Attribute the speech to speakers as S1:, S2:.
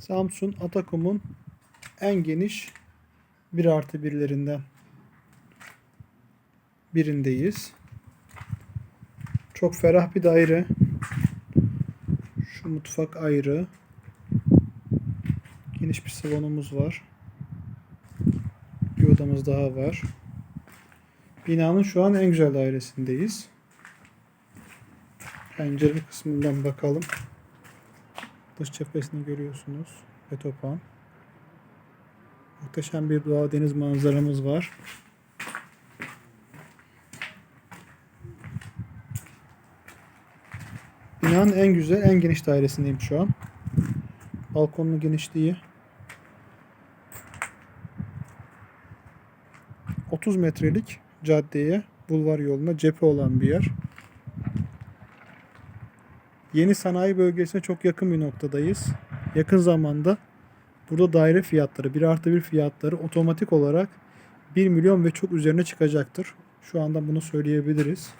S1: Samsun Atakum'un en geniş 1 artı birlerinden birindeyiz. Çok ferah bir daire. Şu mutfak ayrı. Geniş bir salonumuz var. Bir odamız daha var. Binanın şu an en güzel dairesindeyiz. Pencere kısmından bakalım. Dış cephesini görüyorsunuz. Betopan. Muhteşem bir doğa deniz manzaramız var. Binanın en güzel, en geniş dairesindeyim şu an. Balkonun genişliği 30 metrelik caddeye, bulvar yoluna cephe olan bir yer. Yeni sanayi bölgesine çok yakın bir noktadayız. Yakın zamanda burada daire fiyatları, 1 artı 1 fiyatları otomatik olarak 1 milyon ve çok üzerine çıkacaktır. Şu anda bunu söyleyebiliriz.